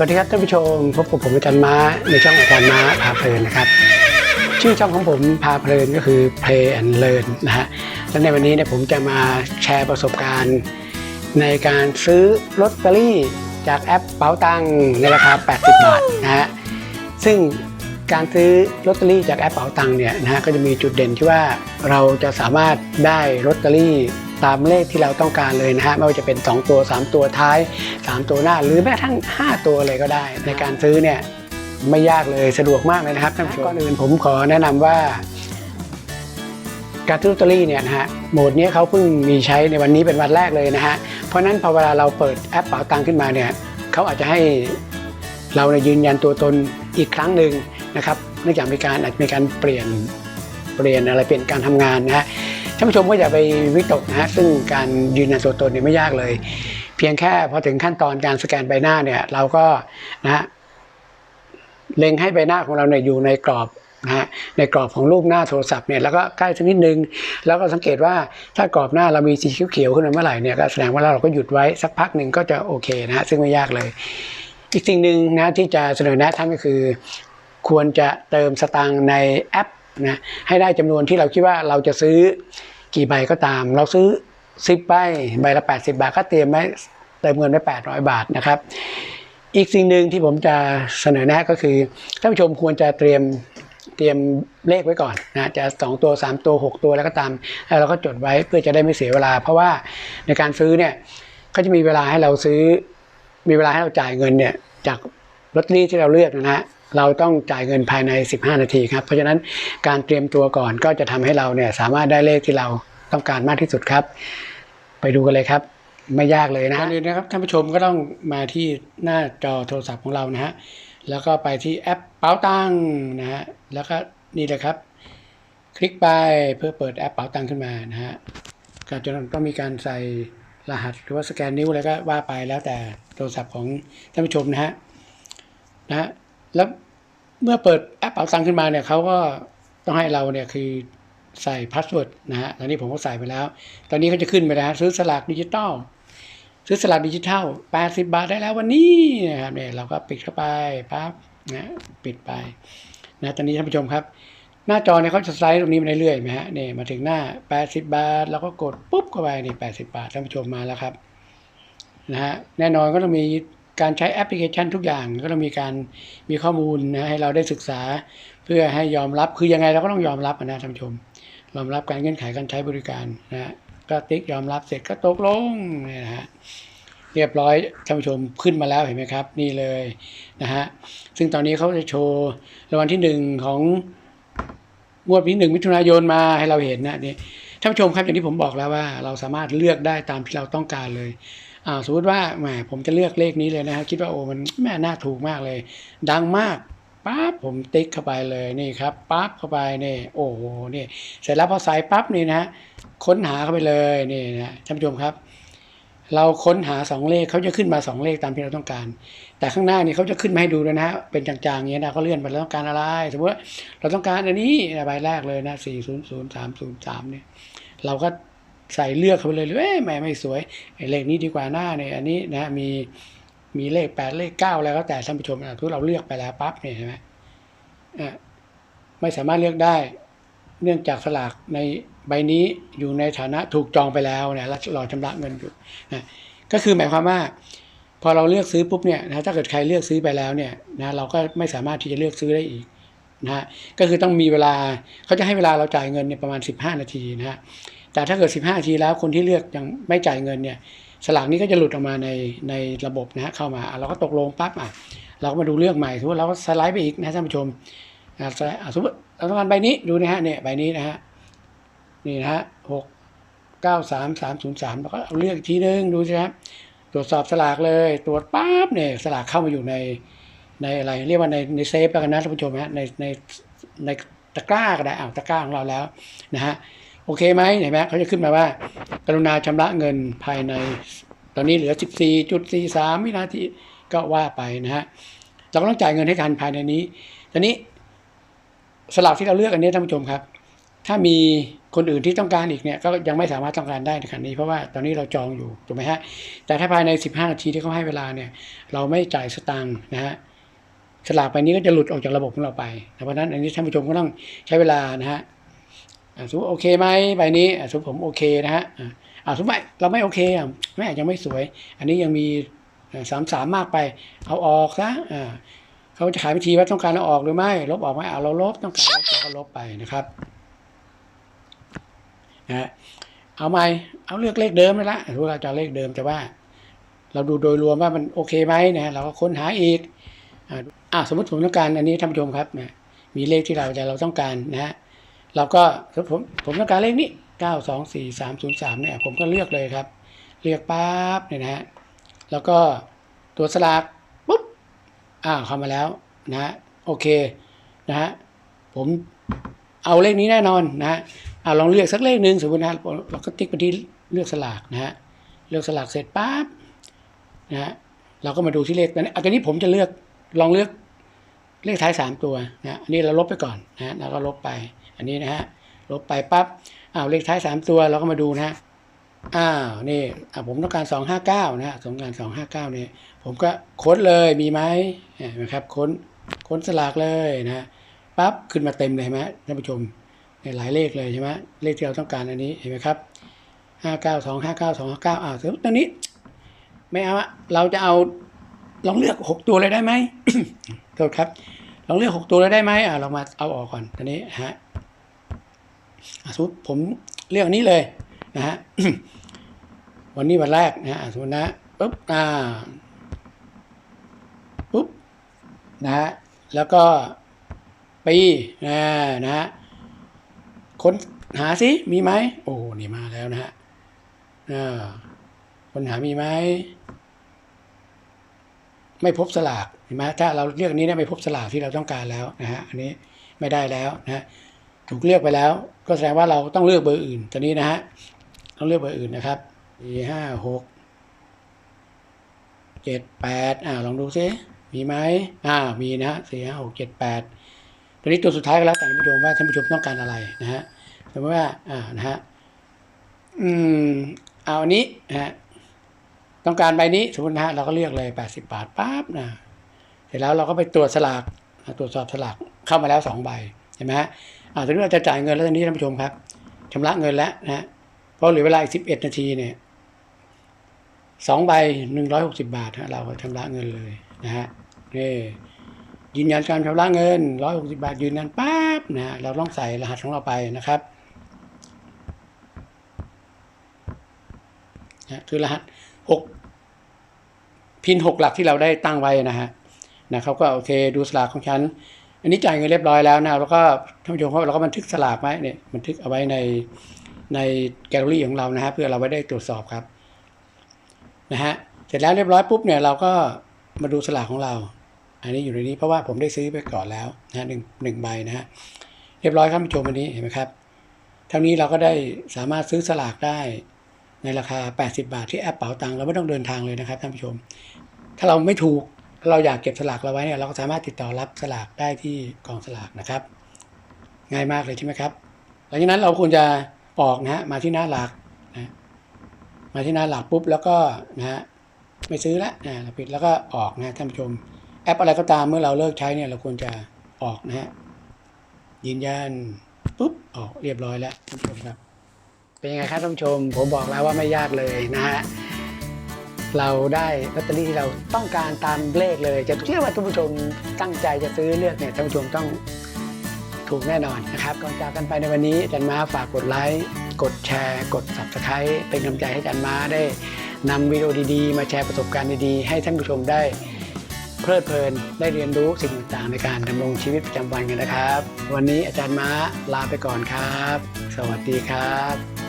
วัสดีครับท่านผู้ชมพบกับผมอาจารย์ม้าในช่องอาจารย์ม้าพาเพลินนะครับ ชื่อช่องของผมพาเพลินก็คือ Play and Learn นะฮะและในวันนี้เนี่ยผมจะมาแชร์ประสบการณ์ ในการซื้อลอตเตอรี่จากแอปเป๋าตังในราคา 80 บาทนะฮะซึ่งการซื้อลอตเตอรี่จากแอปเป๋าตังเนี่ยนะฮะก็จะมีจุดเด่นที่ว่าเราจะสามารถได้ลอตเตอรี่ ตามเลขที่เราต้องการเลยนะฮะไม่ว่าจะเป็น 2 ตัว 3 ตัวท้าย 3 ตัวหน้า หรือแม้กระทั่ง 5 ตัวเลยก็ได้ ในการซื้อเนี่ยไม่ยากเลยสะดวกมากเลยนะครับท่านผู้ชมก่อนอื่นผมขอแนะนำว่าการซื้อลอตเตอรี่เนี่ยนะฮะโหมดนี้เขาเพิ่งมีใช้ในวันนี้เป็นวันแรกเลยนะฮะเพราะฉะนั้นพอเวลาเราเปิดแอปเป๋าตังขึ้นมาเนี่ยเขาอาจจะให้เราเนี่ยยืนยันตัวตนอีกครั้งหนึ่งนะครับเนื่องจากมีการอาจจะมีการเปลี่ยนเปลี่ยนอะไรเปลี่ยนการทำงานนะฮะ ท่านผู้ชมก็อย่าไปวิตกนะฮะซึ่งการยืนยันตัวตนเนี่ยไม่ยากเลย เพียงแค่พอถึงขั้นตอนการสแกนใบหน้าเนี่ยเราก็นะฮะเล็งให้ใบหน้าของเราเนี่ยอยู่ในกรอบนะฮะในกรอบของรูปหน้าโทรศัพท์เนี่ยแล้วก็ใกล้สักนิดนึง แล้วก็สังเกตว่าถ้ากรอบหน้าเรามีสีเขียวๆขึ้นมาเมื่อไหร่เนี่ยก็แสดงว่าเราก็หยุดไว้สักพักหนึ่งก็จะโอเคนะฮะซึ่งไม่ยากเลย อีกสิ่งหนึ่งนะที่จะเสนอแนะท่านก็คือ ควรจะเติมสตางค์ในแอป นะให้ได้จำนวนที่เราคิดว่าเราจะซื้อกี่ใบก็ตาม เราซื้อ10ใบใบละ 80 บาทก็เตรียมไว้เติมเงินไว้800 บาทนะครับ อีกสิ่งหนึ่งที่ผมจะเสนอแนะก็คือท่านผู้ชมควรจะเตรียมเตรียมเลขไว้ก่อนนะจะ 2 ตัว 3 ตัว 6 ตัวแล้วก็ตามแล้วเราก็จดไว้เพื่อจะได้ไม่เสียเวลา เพราะว่าในการซื้อเนี่ยเขาจะมีเวลาให้เราซื้อมีเวลาให้เราจ่ายเงินเนี่ยจากลอตเตอรี่ที่เราเลือกนะฮะ เราต้องจ่ายเงินภายใน 15 นาทีครับ เพราะฉะนั้นการเตรียมตัวก่อนก็จะทำให้เราเนี่ยสามารถได้เลขที่เราต้องการมากที่สุดครับ ไปดูกันเลยครับ ไม่ยากเลยนะก่อนอื่นนะครับท่านผู้ชมก็ต้องมาที่หน้าจอโทรศัพท์ของเรานะฮะแล้วก็ไปที่แอปเป๋าตังนะฮะแล้วก็นี่เลยครับ คลิกไปเพื่อเปิดแอปเป๋าตังขึ้นมานะฮะก็จะต้องมีการใส่รหัสหรือว่าสแกนนิ้วอะไรก็ว่าไปแล้วแต่โทรศัพท์ของท่านผู้ชมนะฮะนะฮะ แล้วเมื่อเปิดแอปเป๋าตังขึ้นมาเนี่ยเขาก็ต้องให้เราเนี่ยคือใส่พาสเวิร์ดนะฮะตอนนี้ผมก็ใส่ไปแล้ว ตอนนี้เขาจะขึ้นไปแล้วซื้อสลากดิจิตอลซื้อสลากดิจิทัล80 บาทได้แล้ววันนี้นะครับเนี่ยเราก็ปิดเข้าไปปั๊บนะปิดไปนะตอนนี้ท่านผู้ชมครับ หน้าจอเนี่ยเขาจะสไลด์ตรงนี้มาเรื่อยๆไหมฮะเนี่ยมาถึงหน้า 80 บาทแล้วก็กดปุ๊บเข้าไปนี่80 บาทท่านผู้ชมมาแล้วครับนะฮะแน่นอนก็ต้องมี การใช้แอปพลิเคชันทุกอย่างก็ต้องมีการมีข้อมูลนะให้เราได้ศึกษา เพื่อให้ยอมรับคือยังไงเราก็ต้องยอมรับนะท่านผู้ชม ยอมรับการเงื่อนไขการใช้บริการนะฮะก็ติ๊กยอมรับเสร็จก็ตกลงเนี่ยนะฮะเรียบร้อยท่านผู้ชมขึ้นมาแล้วเห็นไหมครับ นี่เลยนะฮะซึ่งตอนนี้เขาจะโชว์รางวัลที่หนึ่งของงวดวันที่หนึ่งมิถุนายนมาให้เราเห็นนะนี่ ท่านผู้ชมครับอย่างที่ผมบอกแล้วว่า เราสามารถเลือกได้ตามที่เราต้องการเลยสมมติว่าแหมผมจะเลือกเลขนี้เลยนะครับคิดว่าโอ้มันแม่น่าถูกมากเลย ดังมากปั๊บผมติ๊กเข้าไปเลยนี่ครับปั๊บเข้าไปนี่โอ้โหนี่เสร็จแล้วพอใส่ปั๊บนี่นะฮะค้นหาเข้าไปเลยนี่นะท่านผู้ชมครับ เราค้นหาสองเลขเขาจะขึ้นมาสองเลขตามที่เราต้องการ แต่ข้างหน้านี่เขาจะขึ้นมาให้ดูด้วยนะฮะเป็นจางๆอย่างเงี้ยนะเขาเลื่อนไปเราต้องการอะไร สมมติว่าเราต้องการอันนี้ใบแรกเลยนะสี่ศูนย์ศูนย์สามศูนย์สามเนี่ยเราก็ใส่เลือกเข้าไปเลยเอ้ยแหม่ไม่สวยเลขนี้ดีกว่าหน้าเนี่ยอันนี้นะมีมีเลขแปดเลขเก้าแล้วก็แต่ท่านผู้ชมนะทุกเราเลือกไปแล้วปั๊บเนี่ยเห็นไหมอะไม่สามารถเลือกได้ เนื่องจากสลากใน ใบนี้อยู่ในฐานะถูกจองไปแล้วเนี่ยและรอชำระเงินอยู่นะก็คือหมายความว่า พอเราเลือกซื้อปุ๊บเนี่ยนะถ้าเกิดใครเลือกซื้อไปแล้วเนี่ยนะเราก็ไม่สามารถที่จะเลือกซื้อได้อีกนะฮะก็คือต้องมีเวลาเขาจะให้เวลาเราจ่ายเงินเนี่ยประมาณ 15 นาทีนะฮะแต่ถ้าเกิด 15 นาทีแล้วคนที่เลือกยังไม่จ่ายเงินเนี่ยสลากนี้ก็จะหลุดออกมาในในระบบนะฮะเข้ามาเราก็ตกลงปั๊บอะเราก็มาดูเลือกใหม่สมมติเราก็สไลด์ไปอีกนะท่านผู้ชมอ่าอ่าสมมติเราต้องการใบนี้ดูนะฮะเนี่ยใบนี้นะฮะ นี่นะฮะหกเก้าสามสามศูนย์สามแล้วก็เอาเลือกอีกทีนึงดูสิครับตรวจสอบสลากเลย ตรวจปั๊บเนี่ยสลากเข้ามาอยู่ในในอะไร เรียกว่าในในเซฟแล้วกันนะท่านผู้ชมฮะในในในตะกร้าก็ได้อ้าวตะกร้าของเราแล้วนะฮะโอเคไหมเห็นไหมเขาจะขึ้นมาว่า กรุณาชำระเงินภายใน ตอนนี้เหลือ 14.43วินาทีก็ว่าไปนะฮะเราก็ต้องจ่ายเงินให้ทันภายในนี้ตอนนี้สลากที่เราเลือกอันนี้ท่านผู้ชมครับ ถ้ามีคนอื่นที่ต้องการอีกเนี่ยก็ยังไม่สามารถต้องการได้ในขณะนี้เพราะว่าตอนนี้เราจองอยู่ถูกไหมฮะแต่ถ้าภายใน 15 นาทีที่เขาให้เวลาเนี่ยเราไม่จ่ายสตังค์นะฮะสลากใบนี้ก็จะหลุดออกจากระบบของเราไปเพราะนั้นอันนี้ท่านผู้ชมก็ต้องใช้เวลานะฮะอ่าสมมติโอเคไหมใบนี้อ่าสมมติผมโอเคนะฮะอ่าสมมติไม่เราไม่โอเคอะแม่ยังไม่สวย อันนี้ยังมีสามสามมากไป เอาออกซะอ่าเขาจะขายวิธีว่าต้องการเอาออกหรือไม่ ลบออกไหมเอาเราลบต้องการลบเราก็ลบไปนะครับ นะเอาใหม่เอาเลือกเลขเดิมไปละรู้เราจะเลขเดิมแต่ว่า เราดูโดยรวมว่ามันโอเคไหมนะเราก็ค้นหาอีกอ่าสมมติผมต้องการอันนี้ท่านผู้ชมครับนะมีเลขที่เราจะเราต้องการนะฮะเราก็ผมผมต้องการเลขนี้เก้าสองสี่สามศูนย์สามเนี่ยผมก็เลือกเลยครับ เลือกปั๊บเนี่ยนะฮะแล้วก็ตัวสลากปุ๊บอ่าเข้ามาแล้วนะโอเคนะฮะผมเอาเลขนี้แน่นอนนะ อาลองเลือกสักเลขหนึ่งสมมตินะเราก็ติ๊กไปที่เลือกสลากนะฮะเลือกสลากเสร็จปั๊บนะฮะเราก็มาดูที่เลขอันนี้อันนี้ผมจะเลือกลองเลือกเลขท้ายสามตัวนะอันนี้เราลบไปก่อนนะฮะแล้วก็ลบไป อันนี้นะฮะลบไปปั๊บอ้าวเลขท้ายสามตัวเราก็มาดูนะฮะอ้าวนี่อะผมต้องการสองห้าเก้านะฮะต้องการสองห้าเก้านี่ผมก็ค้นเลยมีไหมนไหมครับค้นค้นสลากเลยนะฮะปั๊บขึ้นมาเต็มเลยไหมท่านผู้ชม เนี่ยหลายเลขเลยใช่ไหมเลขที่เราต้องการอันนี้เห็นไหมครับห้าเก้าสองห้าเก้าสองห้าเก้าอ้าวสมมติตอนนี้ ไม่เอาอะเราจะเอาลองเลือกหกตัวเลยได้ไหมโทษครับลองเลือกหกตัวเลยได้ไหมอ่าเรามาเอาออกก่อนตอนนี้ฮะสมมติผมเลือกนี้เลยนะฮะวันนี้วันแรกนะฮะอะสมมตินะปุ๊บอ่าปุ๊บนะฮะแล้วก็ปีนะนะฮะ ค้นหาสิมีไหมโอ้นี่มาแล้วนะฮะอ่าปัญหามีไหมไม่พบสลากเห็นไหมถ้าเราเลือกอันนี้เนี่ยไม่พบสลากที่เราต้องการแล้วนะฮะอันนี้ไม่ได้แล้วนะฮะถูกเลือกไปแล้ว ก็แสดงว่าเราต้องเลือกเบอร์อื่นตอนนี้นะฮะต้องเลือกเบอร์อื่นนะครับสี่ห้าหกเจ็ดแปดอ่าลองดูซิมีไหมอ่ามีนะฮะสี่ห้าหกเจ็ดแปด ตอนนี้ตัวสุดท้ายก็แล้วแต่ท่านผู้ชมว่าท่านผู้ชมต้องการอะไรนะฮะสมมติว่าอ่านะฮะอืมเอาอันนี้นะฮะต้องการใบนี้สมมตินะฮะเราก็เลือกเลย80บาทปั๊บนะเสร็จแล้วเราก็ไปตรวจสลากตรวจสอบสลากเข้ามาแล้ว2ใบเห็นไหมฮะอ่าตอนนี้เราจะจ่ายเงินแล้วตอนนี้ท่านผู้ชมครับชำระเงินแล้วนะฮะเพราะเหลือเวลาอีก11นาทีเนี่ยสองใบ160บาทฮะเราก็ชำระเงินเลยนะฮะนี่ ยืนยันการชำระเงิน 160 บาทยืนยันปั๊บนะเราต้องใส่รหัสของเราไปนะครับนะคือรหัสหกพินหกหลักที่เราได้ตั้งไว้นะฮะนะเขาก็โอเคดูสลากของฉัน อันนี้จ่ายเงินเรียบร้อยแล้วนะแล้วก็ท่านผู้ชมเราก็บันทึกสลากไว้เนี่ยบันทึกเอาไว้ในในแกลเลอรี่ของเรานะฮะเพื่อเราไว้ได้ตรวจสอบครับนะฮะเสร็จแล้วเรียบร้อยปุ๊บเนี่ยเราก็มาดูสลากของเรา อันนี้อยู่ในนี้เพราะว่าผมได้ซื้อไปก่อนแล้วนะหนึ่งหนึ่งใบนะฮะเรียบร้อยครับผู้ชมวันนี้เห็นไหมครับเท่านี้เราก็ได้สามารถซื้อสลากได้ในราคา 80 บาทที่แอปเป๋าตังค์เราไม่ต้องเดินทางเลยนะครับท่านผู้ชม ถ้าเราไม่ถูกเราอยากเก็บสลากเราไว้เนี่ยเราก็สามารถติดต่อรับสลากได้ที่กองสลากนะครับ ง่ายมากเลยใช่ไหมครับหลังจากนั้นเราควรจะออกนะฮะมาที่หน้าหลักนะมาที่หน้าหลักปุ๊บแล้วก็นะฮะไม่ซื้อละนะเราปิดแล้วก็ออกนะท่านผู้ชม แอปอะไรก็ตามเมื่อเราเลิกใช้เนี่ยเราควรจะออกนะฮะยืนยันปุ๊บออกเรียบร้อยแล้วท่านผู้ชมครับ เป็นยังไงครับท่านผู้ชม ผมบอกแล้วว่าไม่ยากเลยนะฮะเราได้ลอตเตอรี่ที่เราต้องการตามเลขเลย จะเชื่อว่าท่านผู้ชมตั้งใจจะซื้อเลือกเนี่ยท่านผู้ชมต้องถูกแน่นอนนะครับก่อนจากกันไปในวันนี้อาจารย์ม้าฝากกดไลค์กดแชร์ กด subscribe เป็นกำลังใจให้อาจารย์ม้าได้นำวิดีโอดีๆ มาแชร์ประสบการณ์ดีๆ ให้ท่านผู้ชมได้ เพลิดเพลินได้เรียนรู้สิ่งต่างๆในการดำรงชีวิตประจำวันกันนะครับ วันนี้อาจารย์ม้าลาไปก่อนครับ สวัสดีครับ